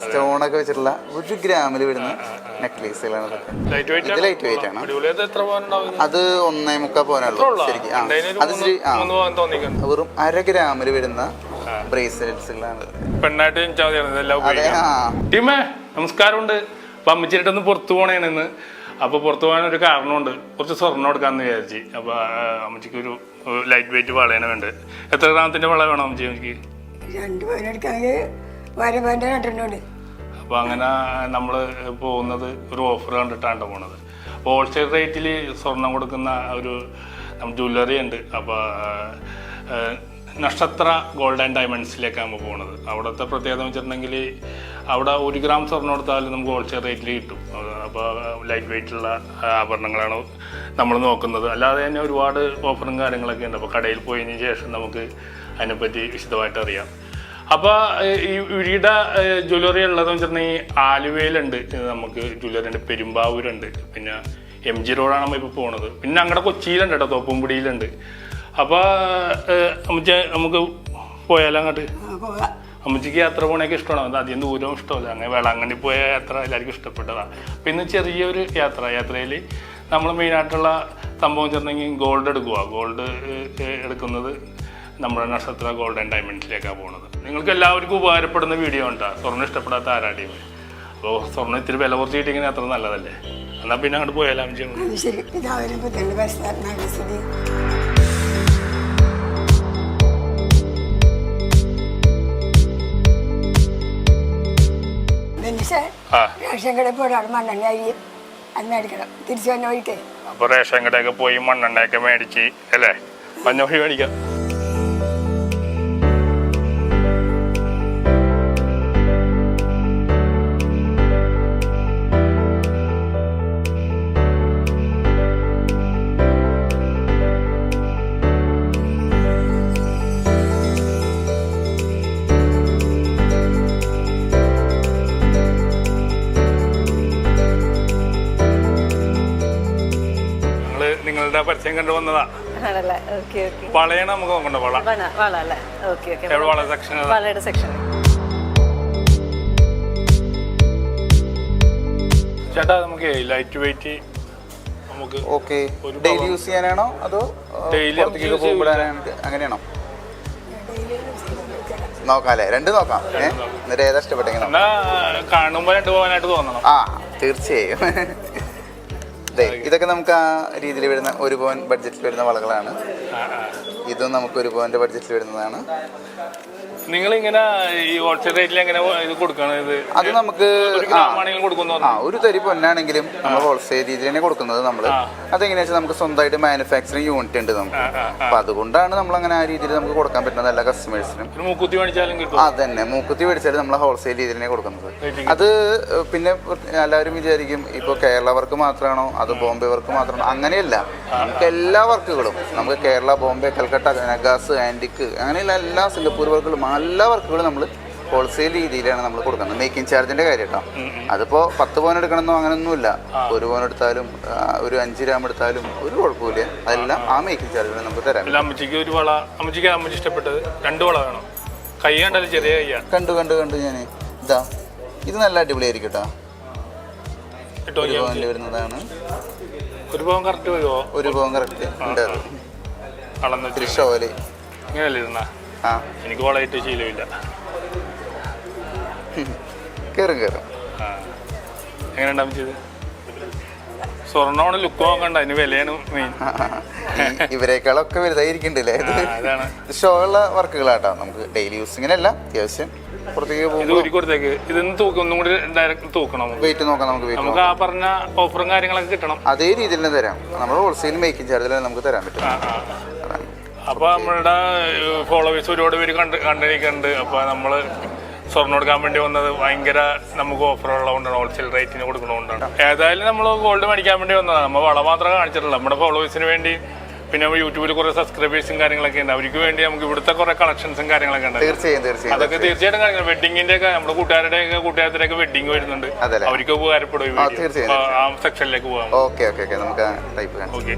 സ്റ്റോണൊക്കെ വെച്ചിട്ടുള്ള ഒരു ഗ്രാമിൽ വരുന്ന നെക്ലേസുകളാണ് ഇതൊക്കെ ലൈറ്റ് വെയിറ്റ് ഇത് ലൈറ്റ് വെയിറ്റ് ആണ്. അത് ഒന്നേ മുക്കാൽ പോകാനുള്ളൂ ശരിക്കും. ആ. അത് ഇച്ചിരി ആ. വെറും അര ഗ്രാമിൽ വരുന്ന ബ്രേസ്ലെറ്റ്സുകളാണ്. പെണ്ണായിട്ട് ഇതെല്ലാം അതെ ഉപയോഗിക്കാം. ആ. ടീമേ നമസ്കാരമുണ്ട്. അപ്പൊ അമ്മച്ചിരിട്ടൊന്ന് പുറത്തു പോണേന്ന് അപ്പൊ പുറത്തു പോകാൻ ഒരു കാരണമുണ്ട്. കുറച്ച് സ്വർണം എടുക്കാന്ന് വിചാരിച്ച്. അപ്പൊ ആ, അമ്മച്ചിക്ക് ഒരു ലൈറ്റ് വെയിറ്റ് വളയാണ് വേണ്ട. എത്ര ഗ്രാമത്തിന്റെ വള വേണം അമ്മച്ചി അമ്മച്ചിക്ക്? രണ്ട് പവനെടുക്കാണെങ്കിൽ വരവന്റെ രണ്ടെണ്ണമുണ്ട് അപ്പൊ അങ്ങനെ നമ്മൾ പോകുന്നത് ഒരു ഓഫർ കണ്ടിട്ടാണ് പോണത്. അപ്പോൾ ഹോൾസെയിൽ റേറ്റിൽ സ്വർണം കൊടുക്കുന്ന ഒരു ജ്വല്ലറി ഉണ്ട്. അപ്പോൾ നക്ഷത്ര ഗോൾഡ് ആൻഡ് ഡയമണ്ട്സിലേക്കാണ് നമ്മൾ പോകുന്നത് അവിടുത്തെ പ്രത്യേകത വെച്ചിട്ടുണ്ടെങ്കിൽ അവിടെ ഒരു ഗ്രാം സ്വർണം കൊടുത്താലും നമുക്ക് ഹോൾസെയിൽ റേറ്റിൽ കിട്ടും. അപ്പോൾ ലൈറ്റ് വെയിറ്റുള്ള ആഭരണങ്ങളാണ് നമ്മൾ നോക്കുന്നത്. അല്ലാതെ തന്നെ ഒരുപാട് ഓഫറും കാര്യങ്ങളൊക്കെ ഉണ്ട്. അപ്പോൾ കടയിൽ പോയതിന് ശേഷം നമുക്ക് അതിനെപ്പറ്റി വിശദമായിട്ട് അറിയാം. അപ്പോൾ ഈ ഉരിയുടെ ജ്വല്ലറി ഉള്ളതെന്ന് വെച്ചിട്ടുണ്ടെങ്കിൽ ആലുവയിലുണ്ട്. നമുക്ക് ജ്വല്ലറി ഉണ്ട് പെരുമ്പാവൂരുണ്ട്. പിന്നെ എം ജി റോഡാണ് നമ്മൾ ഇപ്പോൾ പോണത്. പിന്നെ അങ്ങടെ കൊച്ചിയിലുണ്ട് കേട്ടോ തോപ്പുംപുടിയിലുണ്ട്. അപ്പോൾ അമ്മച്ച നമുക്ക് പോയാലോ അങ്ങോട്ട്? അമ്മച്ചിക്ക് യാത്ര പോകണമൊക്കെ ഇഷ്ടമാണ് അത് അധികം ദൂരവും ഇഷ്ടമല്ല. അങ്ങനെ വേളാങ്കണ്ണി പോയ യാത്ര എല്ലാവർക്കും ഇഷ്ടപ്പെട്ടതാണ് പിന്നെ ചെറിയൊരു യാത്ര യാത്രയിൽ നമ്മൾ മെയിനായിട്ടുള്ള സംഭവം ചെന്നെങ്കിൽ ഗോൾഡ് എടുക്കുക ഗോൾഡ് എടുക്കുന്നത് നമ്മുടെ നക്ഷത്ര ഗോൾഡൻ ഡയമണ്ട്സിലേക്കാണ് പോകുന്നത് നിങ്ങൾക്ക് എല്ലാവർക്കും ഉപകാരപ്പെടുന്ന വീഡിയോ ഉണ്ടാ സ്വർണം ഇഷ്ടപ്പെടാത്ത ആരാടിയും. അപ്പോൾ സ്വർണം ഇത്തിരി വില കുറച്ച് കിട്ടിയെങ്കിൽ അത്ര നല്ലതല്ലേ? എന്നാൽ പിന്നെ അങ്ങോട്ട് പോയാലും റേഷൻ കടയിൽ മണ്ണെണ്ണ അത് മേടിക്കണം. തിരിച്ചു വന്ന വഴിക്കേ. അപ്പോൾ റേഷൻ കടയൊക്കെ പോയി മണ്ണെണ്ണയൊക്കെ മേടിച്ച് അല്ലേ? മഞ്ഞ വഴി മേടിക്കാം. നിങ്ങളുടെ കണ്ടുവന്നതാ കണ്ടു വന്നതാ. ആണല്ലേ? Okay okay. വളയാണ് നമുക്ക് നോക്കണ്ട വള. വള വള അല്ലേ? Okay okay. വള സെക്ഷൻ വളയുടെ സെക്ഷൻ ചേട്ടാ നമുക്ക് ലൈറ്റ് വെയിറ്റ് നമുക്ക് ഓക്കെ. ഡെയിലി യൂസ് ചെയ്യാനാണോ? അതോ ഡെയിലി അങ്ങനെയാണോ? നോക്കാം. രണ്ട് നോക്കാം. എന്നിട്ട് ഏതാ ഇഷ്ടപ്പെട്ടെങ്കിൽ. കാണുമ്പോൾ രണ്ട് പോകാനായിട്ട് തോന്നണം. ആ തീർച്ചയായും. ഇതൊക്കെ നമുക്ക് ആ രീതിയിൽ വരുന്ന ഒരു പവൻ ബഡ്ജറ്റിൽ വരുന്ന വളകളാണ്. ഇതും നമുക്ക് ഒരു പവന്റെ ബഡ്ജറ്റിൽ വരുന്നതാണ് നിങ്ങൾ ഇങ്ങനെ ഈ ഹോൾസെയിൽ റേറ്റിൽ എങ്ങനെ ഇത് കൊടുക്കണം? ഇത് അത് നമുക്ക് ഒരു ഗ്രാമാണെങ്കിലും കൊടുക്കുന്നു ആ ഒരു തരി പൊന്നാണെങ്കിലും നമ്മൾ ഹോൾസെയിൽ രീതിയിൽ തന്നെ കൊടുക്കുന്നത് നമ്മൾ അതെങ്ങനെയാ വെച്ചാൽ നമുക്ക് സ്വന്തമായിട്ട് മാനുഫാക്ചറിങ് യൂണിറ്റ് ഉണ്ട് നമുക്ക്. അപ്പൊ അതുകൊണ്ടാണ് നമ്മൾ അങ്ങനെ ആ രീതിയിൽ നമുക്ക് കൊടുക്കാൻ പറ്റുന്നത് എല്ലാ കസ്റ്റമേഴ്സിനും മൂക്കുത്തി മേടിച്ചാലും കിട്ടും അതന്നെ മൂക്കുത്തി മേടിച്ചാൽ നമ്മൾ ഹോൾസെയിൽ രീതിയിൽ തന്നെ കൊടുക്കുന്നത്. അത് പിന്നെ എല്ലാവരും വിചാരിക്കും ഇപ്പോൾ കേരള വർക്ക് മാത്രമാണോ അത് ബോംബെ വർക്ക് മാത്രമാണോ അങ്ങനെയല്ല. നമുക്ക് എല്ലാ വർക്കുകളും നമുക്ക് കേരള ബോംബെ കൽക്കട്ട നഗാസ് ആന്റിക്ക് അങ്ങനെയുള്ള എല്ലാ സിംഗപ്പൂർ വർക്കുകളും എല്ലാ വർക്കുകൾ നമ്മൾ ഹോൾസെയിൽ രീതിയിലാണ് നമ്മൾ കൊടുക്കുന്നത്. മേക്കിംഗ് ചാർജിന്റെ കാര്യം കേട്ടോ. അതിപ്പോ പത്ത് പവൻ എടുക്കണമെന്നോ അങ്ങനെയൊന്നുമില്ല ഒരു പവൻ എടുത്താലും ഒരു അഞ്ച് ഗ്രാം എടുത്താലും ഒരു കുഴപ്പമില്ല അതെല്ലാം ആ മേക്കിംഗ് ചാർജ് നമുക്ക് തരാം. അമ്മച്ചിക്ക് ഒരു വള അമ്മച്ചിക്ക് അമ്മച്ചി ഇഷ്ടപ്പെട്ടത് രണ്ട് വള വേണം. കൈ കണ്ടാലും ചെറിയ കയ്യാ കണ്ടു കണ്ടു കണ്ടു ഞാൻ ഇതാ ഇത് നല്ല അടിപൊളിയായിരിക്കും കേട്ടോ. ഒരു പവനിൽ വരുന്നതാണ്. ഒരു പവൻ കറക്റ്റ് വരുമോ ഒരു പവൻ കറക്റ്റ് ഉണ്ട് ഷോൽ ഇങ്ങനെയല്ലേ ഇരുന്നാ? എനിക്ക് വളയിട്ട് ശീലമില്ല. കയറും കയറും എങ്ങനെ ഉണ്ടാവും ചെയ്ത് സ്വർണമാണ് ലുക്ക് നോക്കണ്ട അതിന് വിലയാണ് മെയിൻ ഇവരെക്കാളൊക്കെ വലുതായിരിക്കണ്ടല്ലേ ഉള്ള വർക്കുകളാട്ടോ നമുക്ക് ഡെയിലി യൂസിങ്ങിനല്ല അത്യാവശ്യം പുറത്തേക്ക് ഇത് ഒരു കൊടുത്തേക്ക്. ഇതിന്ന് തൂക്കും ഒന്നും കൂടി ഡയറക്റ്റ് തൂക്കണം വെയിറ്റ് നോക്കാം നമുക്ക് നമുക്ക് ആ പറഞ്ഞ ഓഫറും കാര്യങ്ങളൊക്കെ കിട്ടണം. അതേ രീതിയിൽ തന്നെ തരാം. നമ്മൾ ഹോൾസെയിൽ മേക്കിംഗ് ചാർജിൽ നമുക്ക് തരാൻ പറ്റും. ആ, ആ. അപ്പൊ നമ്മളുടെ ഫോളോവേഴ്സ് ഒരുപാട് പേര് കണ്ട് കണ്ടിരിക്കുന്നുണ്ട്. അപ്പൊ നമ്മൾ സ്വർണം കൊടുക്കാൻ വേണ്ടി വന്നത് ഭയങ്കര നമുക്ക് ഓഫർ ഉള്ളതുകൊണ്ടാണ് ഹോൾസെയിൽ റേറ്റിന് കൊടുക്കണതുകൊണ്ടാണ് ഏതായാലും നമ്മൾ ഗോൾഡ് മേടിക്കാൻ വേണ്ടി വന്നതാണ് നമ്മൾ വള മാത്രമേ കാണിച്ചിട്ടുള്ളൂ. നമ്മുടെ ഫോളോവേഴ്സിന് വേണ്ടി പിന്നെ യൂട്യൂബിൽ കുറെ സബ്സ്ക്രൈബേഴ്സും കാര്യങ്ങളൊക്കെ ഉണ്ട്. അവർക്ക് വേണ്ടി നമുക്ക് ഇവിടുത്തെ കുറെ കളക്ഷൻസും കാര്യങ്ങളൊക്കെ ഉണ്ട്. തീർച്ചയായും തീർച്ചയായും അതൊക്കെ തീർച്ചയായിട്ടും കാര്യങ്ങൾ വെഡിങ്ങിന്റെ ഒക്കെ നമ്മുടെ കൂട്ടുകാരുടെ ഒക്കെ കൂട്ടുകാരുടെ ഒക്കെ വെഡിങ് വരുന്നുണ്ട്? അവർക്ക് ഉപകാരപ്പെടും ആ, സെക്ഷനിലേക്ക് പോകാം. Okay okay okay. നമുക്ക് ടൈപ്പ് ഓക്കെ.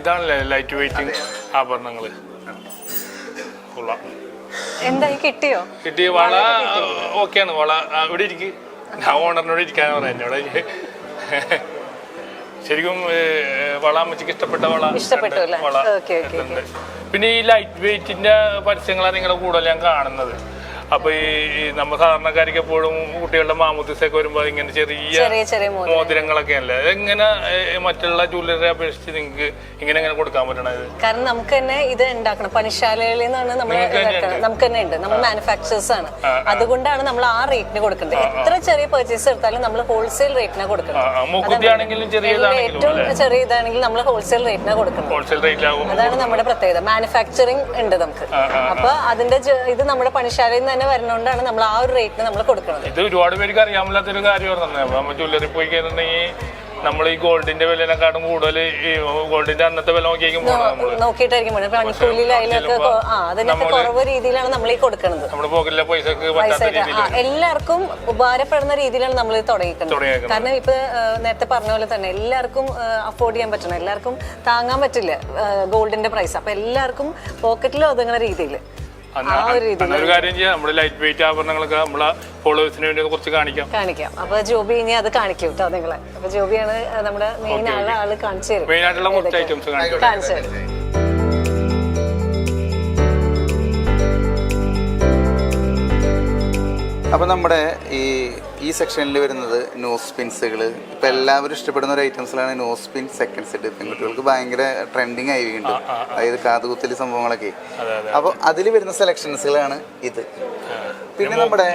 ഇതാണല്ലേ ലൈറ്റ് വെയിറ്റിംഗ് ആഭരണങ്ങൾ? കൊള്ളാം. എന്തായി കിട്ടിയോ? കിട്ടിയ വള ഓക്കെയാണ് വള. ഇവിടെ ഇരിക്ക്. ഞാൻ ഓണറിനോട് ഇരിക്കാന്ന് പറയാം എന്നോട് ശരിക്കും വള അമ്മച്ചിക്ക് ഇഷ്ടപ്പെട്ട വള. ഇഷ്ടപ്പെട്ടു? വള. പിന്നെ ഈ ലൈറ്റ് വെയിറ്റിന്റെ പരസ്യങ്ങളാണ് നിങ്ങളുടെ കൂടുതൽ ഞാൻ കാണുന്നത്. അപ്പൊ ഈ നമ്മ സാധാരണക്കാർക്ക് എപ്പോഴും കുട്ടികളുടെ മാമുദ്ദിസൊക്കെ വരുമ്പോ ഇങ്ങനെ ചെറിയ മോതിരങ്ങളൊക്കെ അല്ലേ? എങ്ങനെ മറ്റുള്ള ജൂലറി അപേക്ഷിച്ച് നിങ്ങൾക്ക് ഇങ്ങനെ എങ്ങനെ കൊടുക്കാൻ പറ്റണത്? കാരണം നമുക്ക് തന്നെ ഇത് ഉണ്ടാക്കണം. പണിശാലകളിൽ നിന്നാണ് നമ്മൾ നമുക്ക് തന്നെ ഉണ്ട്. നമ്മൾ മാനുഫാക്ചേഴ്സ് ആണ്. അതുകൊണ്ടാണ് നമ്മൾ ആ റേറ്റിന് കൊടുക്കുന്നത്. എത്ര ചെറിയ പർച്ചേസ് എടുത്താലും നമ്മൾ ഹോൾസെയിൽ റേറ്റിനാണ് ആ, കൊടുക്കുന്നത് ഏറ്റവും ചെറിയ ഇതാണെങ്കിൽ നമ്മൾ ഹോൾസെയിൽ റേറ്റിനാണ് കൊടുക്കുന്നത് അതാണ് നമ്മുടെ പ്രത്യേകത. മാനുഫാക്ചറിങ് ഉണ്ട് നമുക്ക്. അപ്പൊ അതിന്റെ ഇത് നമ്മുടെ പണിശാലയിൽ നിന്ന് തന്നെ വരുന്നോണ്ടാണ് നമ്മൾ ആ ഒരു റേറ്റിന് നമ്മൾ കൊടുക്കുന്നത് ഇത് ഒരുപാട് പേർക്ക് അറിയാമില്ലാത്തൊരു കാര്യമാണ് നമ്മൾ ജ്വല്ലറി പോയി കഴിഞ്ഞിട്ടുണ്ടെങ്കിൽ നമ്മൾ ഈ ഗോൾഡിന്റെ വിലനെക്കാട്ടും കൂടുതൽ ഈ ഗോൾഡിന്റെ അന്നത്തെ വില നോക്കിയിട്ടായിരിക്കും കുറവ് രീതിയിലാണ് നമ്മൾ ഈ കൊടുക്കുന്നത് എല്ലാവർക്കും ഉപകാരപ്പെടുന്ന രീതിയിലാണ് നമ്മൾ തുടങ്ങിക്കുന്നത് കാരണം ഇപ്പൊ നേരത്തെ പറഞ്ഞ പോലെ തന്നെ എല്ലാവർക്കും അഫോർഡ് ചെയ്യാൻ പറ്റണം. എല്ലാവർക്കും താങ്ങാൻ പറ്റില്ല ഗോൾഡിന്റെ പ്രൈസ് അപ്പൊ എല്ലാവർക്കും പോക്കറ്റിൽ ഒതുങ്ങുന്ന രീതിയിൽ ഒരു കാര്യം ചെയ്യാം. നമ്മുടെ ലൈറ്റ് വെയിറ്റ് ആഭരണങ്ങളൊക്കെ നമ്മളെ ഫോളോവേഴ്സിന് വേണ്ടി കുറച്ച് കാണിക്കാം. കാണിക്കാം. അപ്പൊ ജോബി ഇനി അത് കാണിക്കും കേട്ടോ നിങ്ങളെ. അപ്പൊ ജോബിയാണ് നമ്മുടെ മെയിൻ ആൾ ആൾ കാണിച്ചു തരും. മെയിൻ ആയിട്ടുള്ള കുറച്ച് ഐറ്റംസ് കാണിച്ചു തരും. അപ്പോൾ നമ്മുടെ ഈ ഈ സെക്ഷനിൽ വരുന്നത് നോസ് പിൻസുകൾ ഇപ്പം എല്ലാവരും ഇഷ്ടപ്പെടുന്ന ഒരു ഐറ്റംസിലാണ് നോസ് പിൻ സെക്കൻഡ് സെറ്റ് പെൺകുട്ടികൾക്ക് ഭയങ്കര ട്രെൻഡിങ് ആയി വീണ്ടും അതായത് കാതുകുത്തലി സംഭവങ്ങളൊക്കെ. അപ്പോൾ അതിൽ വരുന്ന സെലക്ഷൻസുകളാണ് ഇത്. പിന്നെ നമ്മുടെ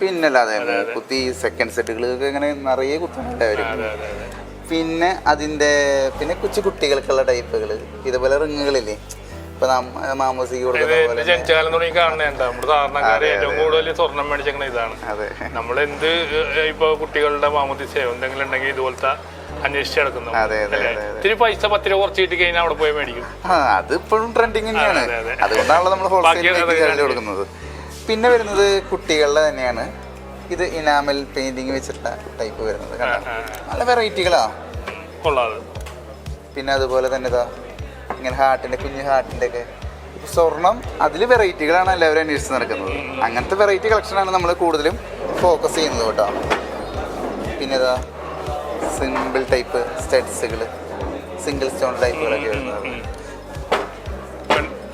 പിന്നല്ലാതെ കുത്തി സെക്കൻഡ് സെറ്റുകളൊക്കെ ഇങ്ങനെ നിറയെ കുത്തുന്നുണ്ടായിരുന്നു പിന്നെ അതിന്റെ പിന്നെ കൊച്ചു കുട്ടികൾക്കുള്ള ടൈപ്പുകൾ ഇതുപോലെ റിങ്ങുകളില്ലേ ഇപ്പൊ മാമോസിക്ക് കൊടുക്കുന്ന തുടങ്ങി കാണുന്നുണ്ട് നമ്മുടെ സാധാരണക്കാര് ഏറ്റവും കൂടുതൽ സ്വർണം മേടിച്ചേക്കണ ഇതാണ്. അതെ. നമ്മൾ എന്ത് ഇപ്പൊ കുട്ടികളുടെ മാമോദിസയോ എന്തെങ്കിലും ഉണ്ടെങ്കിൽ ഇതുപോലത്തെ അന്വേഷിച്ച് നടക്കുന്നു. ഇത്തിരി പൈസ പത്ത് രൂപ കുറച്ച് കിട്ടി കഴിഞ്ഞാൽ അവിടെ പോയി മേടിക്കും. അത് ഇപ്പോഴും ട്രെൻഡിങ് തന്നെയാണ്. അതെ, അതെ. അതുകൊണ്ടാണല്ലോ നമ്മൾ ഹോൾസെയിൽ കൊടുക്കുന്നത്. പിന്നെ വരുന്നത് കുട്ടികളുടെ തന്നെയാണ്. ഇത് ഇനാമൽ പെയിന്റിങ് വെച്ചിട്ടുള്ള ടൈപ്പ് വരുന്നത്? നല്ല വെറൈറ്റികളാ കൊള്ളാതെ പിന്നെ അതുപോലെ തന്നെ ഇതാ ഇങ്ങനെ ഹാർട്ടിന്റെ കുഞ്ഞു ഹാർട്ടിന്റെ ഒക്കെ. സ്വർണം അതിൽ വെറൈറ്റികളാണ് എല്ലാവരും അന്വേഷിച്ച് നടക്കുന്നത്. അങ്ങനത്തെ വെറൈറ്റി കളക്ഷനാണ് നമ്മൾ കൂടുതലും ഫോക്കസ് ചെയ്യുന്നത് കേട്ടോ. പിന്നെ ഇതാ സിമ്പിൾ ടൈപ്പ് സ്റ്റഡ്സുകൾ സിംഗിൾ സ്റ്റോൺ ടൈപ്പുകളൊക്കെ വരുന്നത്.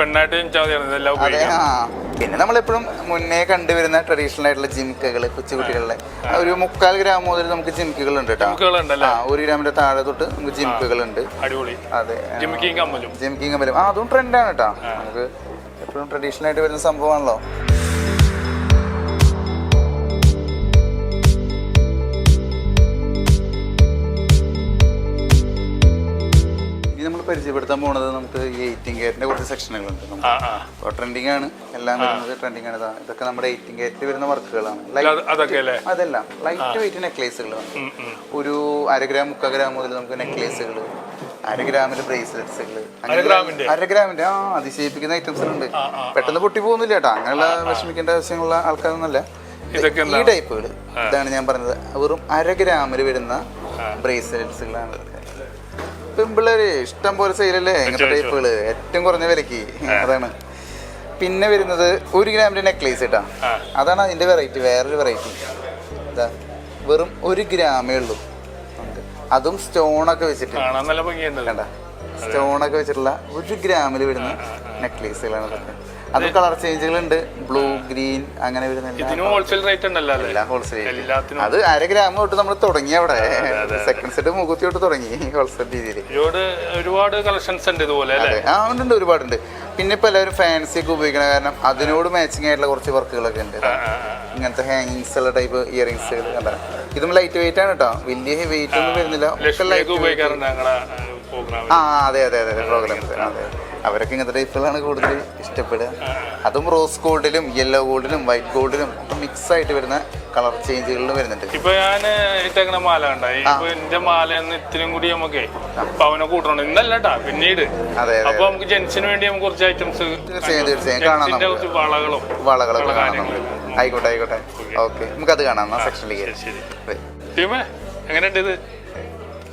പെണ്ണായിട്ട് ജനിച്ചാൽ മതിയാണ് ഇതെല്ലാം അതെ ഉപയോഗിക്കാം ആ. പിന്നെ നമ്മളെപ്പോഴും മുന്നേ കണ്ടുവരുന്ന ട്രഡീഷണൽ ആയിട്ടുള്ള ജിംക്കകൾ കൊച്ചുകുട്ടികളുടെ ആ, ഒരു മുക്കാൽ ഗ്രാം മുതൽ നമുക്ക് ജിംക്കുകൾ ഉണ്ട് കേട്ടോ. ജിംക്കുകളുണ്ടല്ലേ? ആ ഒരു ഗ്രാമിന്റെ താഴെ തൊട്ട് നമുക്ക് ജിംക്കുകൾ ഉണ്ട് അടിപൊളി. അതെ ജിമിക്കിയും കമ്മലും. ജിംക്കിങ് വരും ആ അതും ട്രെൻഡാണ് കേട്ടോ. നമുക്ക് എപ്പോഴും ട്രഡീഷണൽ ആയിട്ട് വരുന്ന സംഭവമാണല്ലോ. പരിചയപ്പെടുത്താൻ പോണത് നമുക്ക് ഈ എയ്റ്റീൻ കെയറിന്റെ കുറച്ച് സെക്ഷനുകളുണ്ട് അപ്പൊ അപ്പോൾ ട്രെൻഡിങ് ആണ്. എല്ലാം വരുന്നത് ട്രെൻഡിങ് ആണ്. ഇതാ. ഇതൊക്കെ നമ്മുടെ എയ്റ്റീൻ കെയറിൽ വരുന്ന വർക്കുകളാണ്. അതെല്ലാം. ലൈറ്റ് വെയിറ്റ് നെക്ലേസുകൾ. ഒരു അര ഗ്രാം മുക്കാൽ ഗ്രാം മുതൽ നമുക്ക് നെക്ലേസുകൾ അര ഗ്രാമിന്റെ ബ്രേസ്ലെറ്റ്സുകൾ അരഗ്രാമിന്റെ അര ഗ്രാമിന്റെ? ആ അതിശയിപ്പിക്കുന്ന ഐറ്റംസ് ഉണ്ട് പെട്ടെന്ന് പൊട്ടി പോകുന്നില്ല കേട്ടോ. അങ്ങനെയുള്ള വിഷമിക്കേണ്ട ആവശ്യമുള്ള ആൾക്കാരൊന്നുമല്ല. ഈ ടൈപ്പുകൾ ഇതാണ് ഞാൻ പറഞ്ഞത്. വെറും അര ഗ്രാമിൽ വരുന്ന ബ്രേസ്ലെറ്റ്സുകളാണ് പെമ്പിള്ളേര് ഇഷ്ടം പോലെ സെയിലല്ലേ ഇങ്ങനത്തെ ടൈപ്പുകൾ ഏറ്റവും കുറഞ്ഞ വിലക്ക് അതാണ്. പിന്നെ വരുന്നത് ഒരു ഗ്രാമിന്റെ നെക്ലേസ് കേട്ടാ അതാണ് അതിന്റെ വെറൈറ്റി വേറൊരു വെറൈറ്റി ഇതാ വെറും ഒരു ഗ്രാമേ ഉള്ളൂ. അതും സ്റ്റോണൊക്കെ വെച്ചിട്ട്. കണ്ട? സ്റ്റോണൊക്കെ വെച്ചിട്ടുള്ള ഒരു ഗ്രാമിൽ വരുന്ന നെക്ലേസുകളാണ് ഇതൊക്കെ അത് കളർ ചേഞ്ചുകളുണ്ട്. ബ്ലൂ ഗ്രീൻ അങ്ങനെ വരുന്ന ഹോൾസെയിൽ റേറ്റ് ഉണ്ടല്ലോ അല്ലേ? എല്ലാം ഹോൾസെയിൽ അത് അര ഗ്രാം തൊട്ട് നമ്മൾ തുടങ്ങി അവിടെ. സെക്കൻഡ് സെറ്റ് മുഖത്തി തൊട്ട് തുടങ്ങി ഹോൾസെയിൽ രീതിയിൽ ഒരുപാട് കളക്ഷൻസ് ഉണ്ട് ഇതുപോലെ ആ ഉണ്ട് ഒരുപാടുണ്ട്. പിന്നെ ഇപ്പൊ എല്ലാവരും ഫാൻസി ഒക്കെ ഉപയോഗിക്കണ കാരണം അതിനോട് മാച്ചിങ് ആയിട്ടുള്ള കുറച്ച് വർക്കുകളൊക്കെ ഉണ്ട്. ഇങ്ങനത്തെ ഹാങ്ങിങ്സ് ഉള്ള ടൈപ്പ് ഇയറിങ്സ് കണ്ട? ഇതും ലൈറ്റ് വെയിറ്റ് ആണ് കേട്ടോ വലിയ വെയിറ്റ് ഒന്നും വരുന്നില്ല. ആ അതെ അതെ അതെ പ്രോഗ്രാംസ് അതെ. അവരൊക്കെ ഇങ്ങനത്തെ ടൈപ്പുകളാണ് കൂടുതൽ ഇഷ്ടപ്പെടുക. അതും റോസ് ഗോൾഡിലും യെല്ലോ ഗോൾഡിലും വൈറ്റ് ഗോൾഡിലും ഒക്കെ മിക്സ് ആയിട്ട് വരുന്ന കളർ ചേഞ്ചുകളിലും വരുന്നുണ്ട്. ഇപ്പൊ ഞാൻ ഇട്ടേക്കണ മാല ഉണ്ടായി എന്റെ മാല ഇത്രയും കൂടി നമുക്ക് പവനെ കൂട്ടണം ഇന്നല്ലട്ടാ പിന്നീട്. അതെ അപ്പൊ നമുക്ക് ജെൻസിന് വേണ്ടി നമുക്ക് കുറച്ച് ഐറ്റംസ് തീർച്ചയായും തീർച്ചയായും. കാണാം വളകളും കുറച്ച് വളകളും വളകളൊക്കെ കാണാം ആയിക്കോട്ടെ ആയിക്കോട്ടെ. ഓക്കെ. നമുക്കത് കാണാം. സെക്ഷനിലേക്ക് ടീമേ എങ്ങനെയുണ്ട് ഇത്?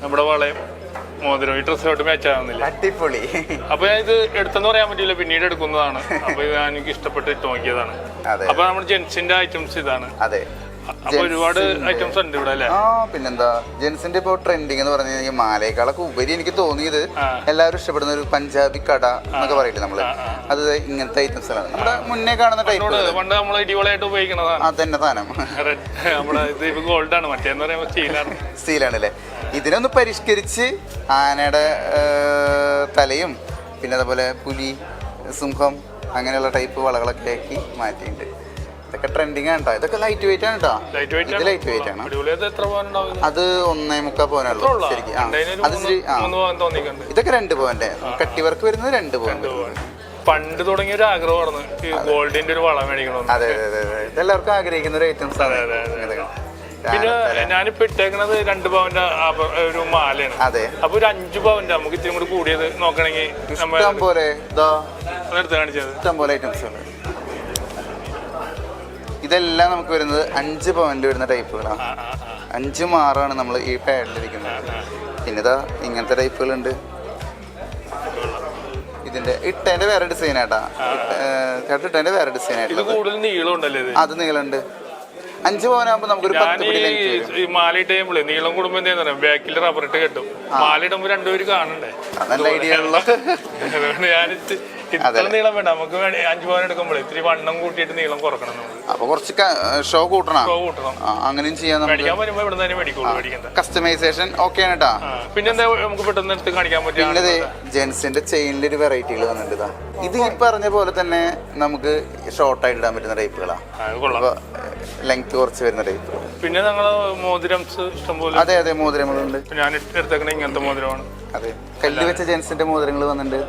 നമ്മുടെ വളയം. മോതിരം. ഈ ഡ്രസ്സിലോട്ട് മാച്ച് ആവുന്നില്ല. അടിപൊളി. അപ്പൊ ഞാൻ ഇത് എടുത്തെന്ന് പറയാൻ പറ്റില്ല. പിന്നീട് എടുക്കുന്നതാണ്. അപ്പൊ എനിക്ക് ഇഷ്ടപ്പെട്ട് നോക്കിയതാണ്. അപ്പൊ നമ്മുടെ ജെൻസിന്റെ ഐറ്റംസ് ഇതാണ്. അതെ. ഒരുപാട് ഐറ്റംസ് ഉണ്ട് ഇവിടെ അല്ലേ? ആ പിന്നെന്താ? ജെൻസിന്റെ ഇപ്പോൾ ട്രെൻഡിങ് എന്ന് പറഞ്ഞു കഴിഞ്ഞാൽ മാലയേക്കാളൊക്കെ ഉപരി എനിക്ക് തോന്നിയത് എല്ലാവരും ഇഷ്ടപ്പെടുന്ന ഒരു പഞ്ചാബി കട എന്നൊക്കെ പറയില്ലേ നമ്മൾ? അത് ഇങ്ങനത്തെ ഐറ്റംസ് ആണ്. നമ്മുടെ മുന്നേ കാണുന്ന ടൈപ്പ് പണ്ട് നമ്മൾ ഇടിവളായിട്ട് ഉപയോഗിക്കുന്നതാണ്. അതന്നെ സാധനം. നമ്മുടെ ഇത് ഇപ്പൊ ഗോൾഡ് ആണ്. മറ്റേന്ന് പറയുമ്പോൾ സ്റ്റീലാണ് സ്റ്റീലാണ് അല്ലേ ഇതിനൊന്ന് പരിഷ്കരിച്ച് ആനയുടെ തലയും പിന്നെ അതുപോലെ പുലി സിംഹം അങ്ങനെയുള്ള ടൈപ്പ് വളകളൊക്കെ ആക്കി മാറ്റിയിട്ടുണ്ട്. ഇതൊക്കെ ട്രെൻഡിങ് ആണ് കേട്ടോ ഇതൊക്കെ ലൈറ്റ് വെയിറ്റ് ആണ് കേട്ടോ ലൈറ്റ് വെയിറ്റ് ഇത് ലൈറ്റ് വെയിറ്റ് ആണ്. അത് ഒന്നേ മുക്കാൽ പോകാനുള്ളൂ ശരിക്കും. അത് ഇതൊക്കെ രണ്ട് പോയിന്റ് കട്ടി വർക്ക് വരുന്നത് രണ്ട് പോയിന്റ് പണ്ട് തുടങ്ങിയ ഒരു ആഗ്രഹമായിരുന്നു. ഈ ഗോൾഡിന്റെ ഒരു വളം മേടിക്കണം അതെ അതെ അതെ ഇതെല്ലാവർക്കും ആഗ്രഹിക്കുന്ന ഒരു ഐറ്റംസ് ആണ്. പിന്നെ ഞാനിപ്പോ ഇട്ടേക്കണത് രണ്ട് പവന്റെ ഒരു മാലയാണ്. അതെ. അപ്പൊ ഒരു അഞ്ചു പവന്റെ നമുക്ക് ഇത്തിരി കൂടി കൂടിയത് നോക്കണെങ്കിൽ ഇഷ്ടം പോലെ. ഇഷ്ടം പോലെ ഐറ്റംസ് ഉണ്ട് ഇതെല്ലാം നമുക്ക് വരുന്നത് അഞ്ച് പവന്റ് വരുന്ന ടൈപ്പുകളാണ്. അഞ്ചും ആറാണ് നമ്മൾ ഈ പാഡിലിരിക്കുന്നത് പിന്നെ ഇതാ ഇങ്ങനത്തെ ടൈപ്പുകളുണ്ട് ഇതിന്റെ ഇട്ടേന്റെ വേറെ ഡിസൈൻ ആട്ടാ. ചേട്ടൻ ഇട്ടേന്റെ വേറെ ഡിസൈൻ ആയിട്ട് അത് നീളുണ്ട് അഞ്ച് പവനാകുമ്പോ നമുക്കൊരു പത്ത് പിടി മാല നീളം കൂടുമ്പോ എന്താ പറയാ ബാക്കിൽ റബ്ബർ ഇട്ട് കെട്ടും. മാല ഇടുമ്പോ രണ്ടുപേര് കാണണ്ടേ? നല്ല ഐഡിയ ഉള്ള ഞാൻ ഇത്ര നീളം വേണ്ട. നമുക്ക് അഞ്ചു പവൻ എടുക്കുമ്പോൾ ഇത്തിരി വണ്ണം കൂട്ടിയിട്ട് നീളം കുറക്കണം നമുക്ക്. അപ്പൊ കുറച്ച് ഷോ കൂട്ടണം. ഷോ കൂട്ടണം. അങ്ങനെയും ചെയ്യാൻ മേടിക്കാൻ വരുമ്പോ ഇവിടെ തന്നെ മേടിക്കുള്ളൂ മേടിക്കണ്ട. കസ്റ്റമൈസേഷൻ ഓക്കെ ആണ് കേട്ടാ പിന്നെന്താ നമുക്ക് പെട്ടെന്ന് എടുത്ത് കാണിക്കാൻ പറ്റിയ ജെൻസിന്റെ ചെയിനിൽ ഒരു വെറൈറ്റികൾ വന്നിട്ടുണ്ട് ഇത് ഈ പറഞ്ഞ പോലെ തന്നെ നമുക്ക് ഷോർട്ട് ആയിട്ട് ഇടാൻ പറ്റുന്ന ടൈപ്പുകളാണ് ലെങ്ത് കുറച്ച് വരുന്ന ടൈപ്പ് പിന്നെ ഞങ്ങൾ മോതിരംസ് ഇഷ്ടംപോലെ അതെ അതെ മോതിരങ്ങളുണ്ട്. ഞാൻ എടുത്തേക്കണ ഇങ്ങനത്തെ മോതിരമാണ്. അതെ. കല്ല് വെച്ച ജെൻസിന്റെ മോതിരങ്ങൾ വന്നിട്ടുണ്ട്.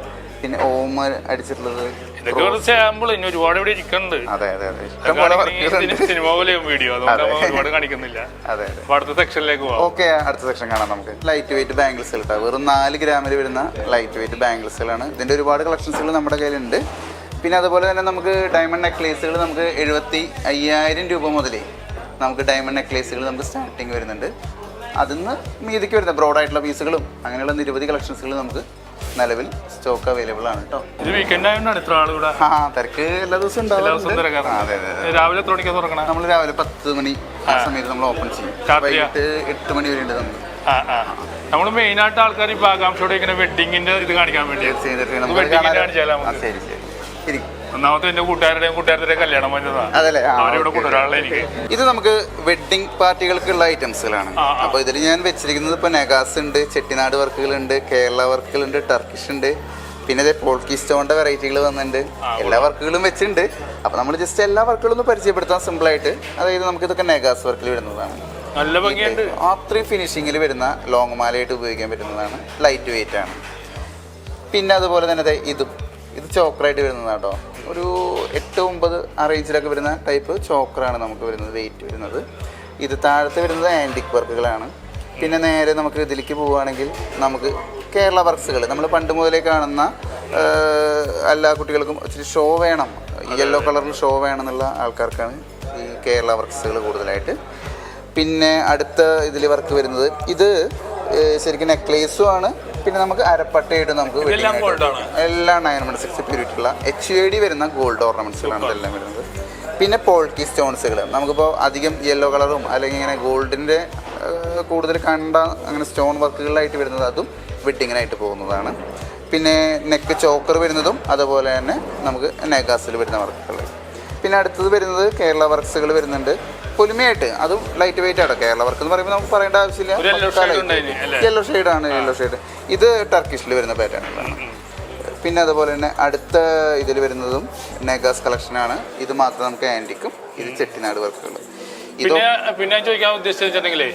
പിന്നെ ഓമ അടിച്ചിട്ടുള്ളത്. ഇതൊക്കെ ഒരു സാമ്പിൾ ഇനി ഒരുപാട് ഇവിടെ ഇരിക്കുന്നുണ്ട്. അതെ അതെ അതെ. സിനിമ പോലെയും വീഡിയോ അതുകൊണ്ട് നമ്മൾ ഒരുപാട് കാണിക്കുന്നില്ല. അതെ അതെ. അപ്പൊ അടുത്ത സെക്ഷനിലേക്ക് പോവാം. ഓക്കെ അടുത്ത സെക്ഷൻ കാണാം നമുക്ക്. ലൈറ്റ് വെയിറ്റ് ബാംഗിൾസുകൾ കേട്ടോ വെറും നാല് ഗ്രാമിൽ വരുന്ന ലൈറ്റ് വെയിറ്റ് ബാംഗിൾസുകളാണ് ഇതിന്റെ ഒരുപാട് കളക്ഷൻസുകൾ നമ്മുടെ കയ്യിലുണ്ട്. പിന്നെ അതുപോലെ തന്നെ നമുക്ക് ഡയമണ്ട് നെക്ലേസുകൾ നമുക്ക് എഴുപത്തി അയ്യായിരം രൂപ മുതൽ നമുക്ക് ഡയമണ്ട് നെക്ലേസുകൾ നമുക്ക് സ്റ്റാർട്ടിങ് വരുന്നുണ്ട്. അതിന്ന് മീതിക്ക് വരുന്ന ബ്രോഡായിട്ടുള്ള പീസുകളും അങ്ങനെയുള്ള നിരവധി കളക്ഷൻസുകൾ നമുക്ക് നിലവിൽ സ്റ്റോക്ക് അവൈലബിൾ ആണ് കേട്ടോ വീക്കെൻഡ് ആയതുകൊണ്ടാണ് ഇത്ര ആ തിരക്ക് എല്ലാ ദിവസവും അതെ അതെ രാവിലെ എത്ര മണിക്കാ തുറക്കണ? നമ്മൾ രാവിലെ പത്ത് മണി ആ സമയത്ത് നമ്മൾ ഓപ്പൺ ചെയ്യും? വൈകിട്ട് എട്ട് മണി വരെ ഉണ്ട് ആ നമ്മൾ മെയിൻ ആയിട്ട് ആൾക്കാർ ഇപ്പൊ ആകാംക്ഷയോടെ ഇങ്ങനെ വെഡിങ്ങിന്റെ ഇത് കാണിക്കാൻ വേണ്ടി തീർച്ചയായും തീർച്ചയായും. നമുക്ക് കാണാൻ- കാണിച്ചാലോ ആ, നമുക്ക് ശരി ശരി. ഇരിക്കും ഒന്നാമത്തെ എന്റെ കൂട്ടുകാരുടെയും കൂട്ടുകാരുടെയും കല്യാണം വന്നതാണ് എനിക്ക്. ഇത് നമുക്ക് വെഡിങ് പാർട്ടികൾക്കുള്ള ഐറ്റംസുകളാണ്. അപ്പോൾ ഇതിൽ ഞാൻ വെച്ചിരിക്കുന്നത് ഇപ്പൊ നെഗാസ് ഉണ്ട് ചെട്ടിനാട് വർക്കുകളുണ്ട് കേരള വർക്കുകളുണ്ട് ടർക്കിഷ് ഉണ്ട് പിന്നെ ഇതേ പോൾക്കി സ്റ്റോണിന്റെ വെറൈറ്റികൾ വന്നിട്ടുണ്ട്. എല്ലാ വർക്കുകളും വെച്ചിട്ടുണ്ട്. അപ്പൊ നമ്മൾ ജസ്റ്റ് എല്ലാ വർക്കുകളും ഒന്ന് സിമ്പിൾ ആയിട്ട് അതായത് നമുക്ക് ഇതൊക്കെ നെഗാസ് വർക്കിൽ വരുന്നതാണ്. നല്ല ഭംഗിയുണ്ട്. അത്രയും ഫിനിഷിങ്ങിൽ വരുന്ന ലോങ് മാലയായിട്ട് ഉപയോഗിക്കാൻ പറ്റുന്നതാണ്. ലൈറ്റ് വെയിറ്റ് ആണ്. പിന്നെ അതുപോലെ തന്നെ ദേ ഇതും. ഇത് ചോക്കറായിട്ട് വരുന്നതാണ് കേട്ടോ ഒരു എട്ട് ഒമ്പത് ആ റേഞ്ചിലൊക്കെ വരുന്ന ടൈപ്പ് ചോക്കറാണ് നമുക്ക് വരുന്നത് വെയിറ്റ് വരുന്നത്. ഇത് താഴത്ത് വരുന്നത് ആന്റിക് വർക്കുകളാണ് പിന്നെ നേരെ നമുക്ക് ഇതിലേക്ക് പോവുകയാണെങ്കിൽ നമുക്ക് കേരള വർക്ക്സുകൾ നമ്മൾ പണ്ട് മുതലേ കാണുന്ന എല്ലാ കുട്ടികൾക്കും ഇച്ചിരി ഷോ വേണം. യെല്ലോ കളറിൽ ഷോ വേണം എന്നുള്ള ആൾക്കാർക്കാണ് ഈ കേരള വർക്ക്സുകൾ കൂടുതലായിട്ട്. പിന്നെ അടുത്ത ഇതിൽ വർക്ക് വരുന്നത്. ഇത് ശരിക്കും നെക്ലേസും ആണ്. പിന്നെ നമുക്ക് അരപ്പട്ടയിട്ട് നമുക്ക് എല്ലാം നയൻ വൺ സിക്സ് പ്യൂരിറ്റി ഉള്ള എച്ച് ഐ ഡി വരുന്ന ഗോൾഡ് ഓർണമെന്റ്സുകളാണ് ഇതെല്ലാം വരുന്നത്. പിന്നെ പോൾക്കി സ്റ്റോൺസുകൾ നമുക്കിപ്പോൾ അധികം യെല്ലോ കളറും അല്ലെങ്കിൽ ഇങ്ങനെ ഗോൾഡിന്റെ കൂടുതൽ കണ്ട അങ്ങനെ സ്റ്റോൺ വർക്കുകളിലായിട്ട് വരുന്നത് അതും വെഡിങ്ങിനായിട്ട് പോകുന്നതാണ്. പിന്നെ നെക്ക് ചോക്കർ വരുന്നതും അതുപോലെ തന്നെ നമുക്ക് നെഗാസിൽ വരുന്ന വർക്കുകൾ പിന്നെ അടുത്തത് വരുന്നത് കേരള വർക്ക്സുകൾ വരുന്നുണ്ട്. പൊലിമയായിട്ട്. അതും ലൈറ്റ് വെയിറ്റ് ആണ് കേരള വർക്ക് എന്ന് പറയുമ്പോൾ നമുക്ക് പറയേണ്ട ആവശ്യമില്ല? യെല്ലോ ആണ് യെല്ലോ ഷെയ്ഡ് ഇത് ടർക്കിഷിൽ വരുന്ന പാറ്റേണുകളാണ് പിന്നെ അതുപോലെ തന്നെ അടുത്ത ഇതിൽ വരുന്നതും നെഗാസ് ആണ്. ഇത് മാത്രം നമുക്ക് ആന്റിക്കും ഇത് ചെട്ടിനാട് വർക്കുകൾ ഇതോ പിന്നെ പിന്നെ ചോദിക്കാൻ ഉദ്ദേശിച്ചിട്ടുണ്ടെങ്കിലേ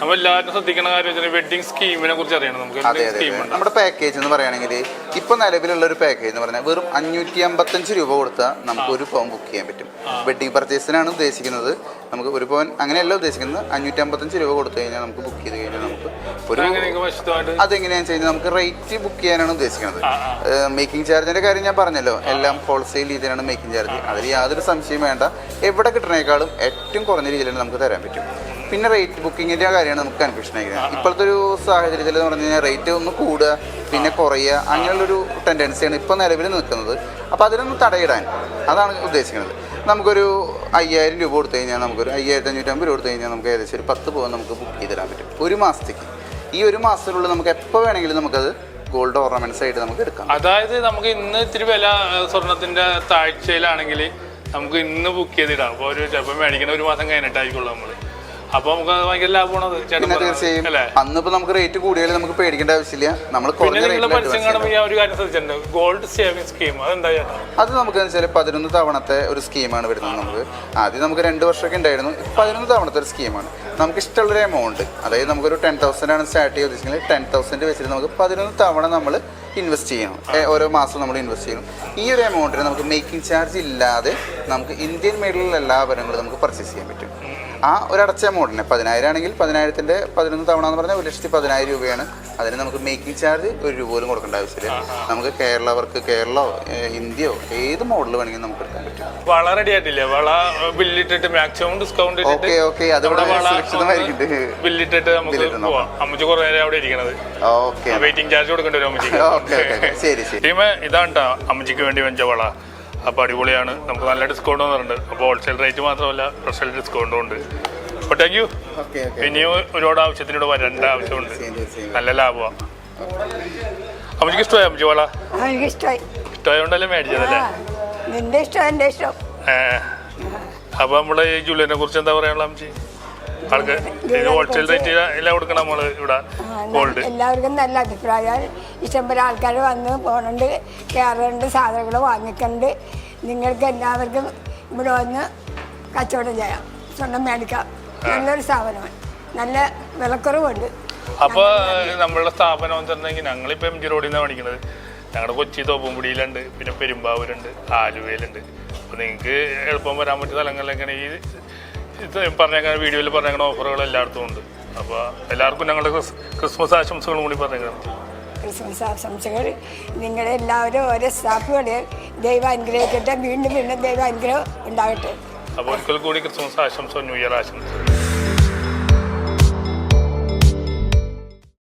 നമ്മൾ എല്ലാവരും ശ്രദ്ധിക്കുന്ന കാര്യം വെച്ചാൽ വെഡിങ് സ്കീമിനെ കുറിച്ച് അറിയണം. നമുക്ക് അതെ അതെ അതെ. ഉണ്ട്? നമ്മുടെ പാക്കേജ് എന്ന് പറയുകയാണെങ്കിൽ ഇപ്പൊ നിലവിലുള്ള ഒരു പാക്കേജ് എന്ന് പറഞ്ഞാൽ വെറും അഞ്ഞൂറ്റി അമ്പത്തഞ്ച് രൂപ കൊടുത്താൽ നമുക്ക് ഒരു പവൻ ബുക്ക് ചെയ്യാൻ പറ്റും. വെഡിങ് പർച്ചേസിനാണ് ഉദ്ദേശിക്കുന്നത്. നമുക്ക് ഒരു പവൻ അങ്ങനെയല്ല ഉദ്ദേശിക്കുന്നത്. അഞ്ഞൂറ്റി അമ്പത്തഞ്ച് രൂപ കൊടുത്തു കഴിഞ്ഞാൽ നമുക്ക് ബുക്ക് ചെയ്ത് കഴിഞ്ഞാൽ നമുക്ക് ഒരു അങ്ങനെയൊക്കെ വശത്തുമായിട്ട് അതെങ്ങനെയാണെന്ന് വെച്ച് കഴിഞ്ഞാൽ നമുക്ക് റേറ്റ് ബുക്ക് ചെയ്യാനാണ് ഉദ്ദേശിക്കുന്നത്. മേക്കിംഗ് ചാർജിന്റെ കാര്യം ഞാൻ പറഞ്ഞല്ലോ. എല്ലാം ഹോൾസെയിൽ രീതിയിലാണ് മേക്കിംഗ് ചാർജ് അതിൽ യാതൊരു സംശയം വേണ്ട. എവിടെ കിട്ടുന്നതിനേക്കാളും ഏറ്റവും കുറഞ്ഞ രീതിയിലാണ് നമുക്ക് തരാൻ പറ്റും. പിന്നെ റേറ്റ് ബുക്കിങ്ങിന്റെ കാര്യമാണ് നമുക്ക് കൺഫ്യൂഷൻ ഇപ്പോഴത്തെ ഒരു സാഹചര്യത്തിൽ എന്ന് പറഞ്ഞു കഴിഞ്ഞാൽ റേറ്റ് ഒന്ന് കൂടുക പിന്നെ കുറയുക അങ്ങനെയുള്ളൊരു ടെൻഡൻസിയാണ് ഇപ്പോൾ നിലവിൽ നിൽക്കുന്നത്. അപ്പോൾ അതിനൊന്ന് തടയിടാൻ അതാണ് ഉദ്ദേശിക്കുന്നത്. നമുക്കൊരു അയ്യായിരം രൂപ കൊടുത്തു കഴിഞ്ഞാൽ നമുക്കൊരു അയ്യായിരത്തി അഞ്ഞൂറ്റമ്പത് രൂപ കൊടുത്തു കഴിഞ്ഞാൽ നമുക്ക് ഏകദേശം ഒരു പത്ത് പോകാൻ നമുക്ക് ബുക്ക് ചെയ്ത് തരാൻ പറ്റും. ഒരു മാസത്തേക്ക്. ഈ ഒരു മാസത്തിനുള്ളിൽ നമുക്ക് എപ്പോൾ വേണമെങ്കിലും നമുക്കത് ഗോൾഡ് ഓർണമെന്റ്സ് ആയിട്ട് നമുക്ക് എടുക്കാം. അതായത് നമുക്ക് ഇന്ന് ഇത്തിരി വില സ്വർണത്തിന്റെ താഴ്ചയിലാണെങ്കിൽ നമുക്ക് ഇന്ന് ബുക്ക് ചെയ്തിടാം അപ്പോൾ ഒരു ചിലപ്പോൾ മേടിക്കണ ഒരു മാസം കഴിഞ്ഞിട്ടായിരിക്കുള്ളൂ നമ്മൾ അപ്പോൾ നമുക്ക് ഭയങ്കര പിന്നെ. തീർച്ചയായും അന്നിപ്പോൾ നമുക്ക് റേറ്റ് കൂടിയാലും നമുക്ക് പേടിക്കേണ്ട ആവശ്യമില്ല. നമ്മൾ കുറഞ്ഞ ഗോൾഡ് സ്കീം അതെന്താ അത് നമുക്ക് വെച്ചാൽ പതിനൊന്ന് തവണത്തെ ഒരു സ്കീമാണ് വരുന്നത് നമുക്ക്. ആദ്യം നമുക്ക് രണ്ട് വർഷമൊക്കെ ഉണ്ടായിരുന്നു. പതിനൊന്ന് തവണത്തെ ഒരു സ്കീമാണ് നമുക്ക് ഇഷ്ടമുള്ളൊരു എമൗണ്ട് അതായത് നമുക്കൊരു ടെൻ തൗസൻഡ് ആണ് സ്റ്റാർട്ട് ചെയ്യുക ഉദ്ദേശിക്കുന്നത്. ടെൻ തൗസൻഡ് വെച്ചിട്ട് നമുക്ക് പതിനൊന്ന് തവണ നമ്മൾ ഇൻവെസ്റ്റ് ചെയ്യണം. ഓരോ മാസം നമ്മൾ ഇൻവെസ്റ്റ് ചെയ്യണം. ഈ ഒരു എമൗണ്ടിന് നമുക്ക് മേക്കിംഗ് ചാർജ് ഇല്ലാതെ നമുക്ക് ഇന്ത്യൻ മേഡിലുള്ള എല്ലാ ആഭരണങ്ങളും നമുക്ക് പർച്ചേസ് ചെയ്യാൻ പറ്റും. ആ ഒരു അടച്ച എമൗണ്ടിന് പതിനായിരം ആണെങ്കിൽ പതിനായിരത്തിന്റെ പതിനൊന്ന് തവണ എന്ന് പറഞ്ഞാൽ ഒരു ലക്ഷത്തി പതിനായിരം രൂപയാണ് അതിന് നമുക്ക് മേക്കിംഗ് ചാർജ് ഒരു രൂപ പോലും കൊടുക്കേണ്ട ആവശ്യമില്ല. നമുക്ക് കേരളവർക്ക് കേരളോ ഇന്ത്യയോ ഏത് മോഡൽ വേണമെങ്കിലും നമുക്ക് എടുക്കാൻ പറ്റും. വള റെഡി ആയിട്ടില്ലേ? വള ബില്ലിട്ടിട്ട് മാക്സിമം ഡിസ്കൗണ്ട് ഓക്കെ ഓക്കെ. അത് ഇവിടെ സുരക്ഷിതമായിരിക്കും ബില്ലിട്ടിട്ട് നമുക്ക് ബില്ലിട്ട് പോവാം. അമ്മച്ചി കുറേ നേരം അവിടെ ഇരിക്കണത്. ഓക്കെ. വെയിറ്റിംഗ് ചാർജ് കൊടുക്കേണ്ടി വരും അമ്മച്ചിക്ക്. ഓക്കെ ഓക്കെ ശരി ശരി. ടീമ് ഇതാണ് ട്ടോ. അമ്മച്ചിക്ക് വേണ്ടി വെച്ച വള. അപ്പോൾ അടിപൊളിയാണ്. നമുക്ക് നല്ല ഡിസ്കൗണ്ട് വന്നിട്ടുണ്ട്. അപ്പോൾ ഹോൾസെയിൽ റേറ്റ് മാത്രമല്ല സ്പെഷ്യൽ ഡിസ്കൗണ്ടും ഉണ്ട്. അപ്പോൾ താങ്ക് യു ഓക്കെ ഓക്കെ ഇനിയും ഒരുപാട് ആവശ്യത്തിനോട് വരേണ്ട ആവശ്യമുണ്ട്. നല്ല ലാഭമാണ് അമ്മച്ചിക്ക് ഇഷ്ടമായി അമ്മച്ചി ആ, എനിക്കിഷ്ടമായി ഇഷ്ടമായതുകൊണ്ടല്ലേ മേടിച്ചതല്ലേ? ആ, നിന്റെ ഇഷ്ടം എന്റെ ഇഷ്ടം. അപ്പൊ നമ്മളെ ഈ ജൂലിയനെ കുറിച്ച് എന്താ പറയാനുള്ള അമ്മച്ചി? ആൾക്ക് ഹോൾസെയിൽ റേറ്റ് എല്ലാം കൊടുക്കണം നമ്മൾ ഇവിടെ ഗോൾഡ് എല്ലാവർക്കും നല്ല അഭിപ്രായം ഇഷ്ടംപോലെ ആൾക്കാർ വന്ന് പോണുണ്ട് കയറുന്നുണ്ട് സാധനങ്ങൾ വാങ്ങിക്കണ്ട്. നിങ്ങൾക്ക് എല്ലാവർക്കും ഇവിടെ വന്ന് കച്ചവടം ചെയ്യാം. സ്വർണം മേടിക്കാം. നല്ലൊരു സ്ഥാപനമാണ്. നല്ല വിലക്കുറവുണ്ട്. അപ്പൊ നമ്മളുടെ സ്ഥാപനം എന്ന് പറഞ്ഞെങ്കിൽ ഞങ്ങളിപ്പോ എം ജി റോഡിൽ നിന്നാണ് പഠിക്കുന്നത് ഞങ്ങളുടെ കൊച്ചി തോപ്പുംപുടിയിലുണ്ട്. പിന്നെ പെരുമ്പാവൂരുണ്ട്. ആലുവയിലുണ്ട്. അപ്പൊ നിങ്ങൾക്ക് എളുപ്പം വരാൻ പറ്റിയ സ്ഥലങ്ങളിലൊക്കെ ഈ ഇത് പറഞ്ഞേക്കണ വീഡിയോയിൽ പറഞ്ഞേക്കണ ഓഫറുകൾ എല്ലായിടത്തും ഉണ്ട്. അപ്പോൾ എല്ലാവർക്കും ഞങ്ങളുടെ ക്രിസ്മസ് ആശംസകളും കൂടി പറഞ്ഞേക്കണം. ക്രിസ്മസ് ആശംസകൾ നിങ്ങളെ എല്ലാവരും ഓരോ സ്റ്റാഫുകളെ ദൈവം അനുഗ്രഹിക്കട്ടെ. വീണ്ടും വീണ്ടും ദൈവം അനുഗ്രഹം ഉണ്ടാകട്ടെ. അപ്പോൾ ഒരിക്കൽ കൂടി ക്രിസ്മസ് ആശംസ ന്യൂ ഇയർ ആശംസ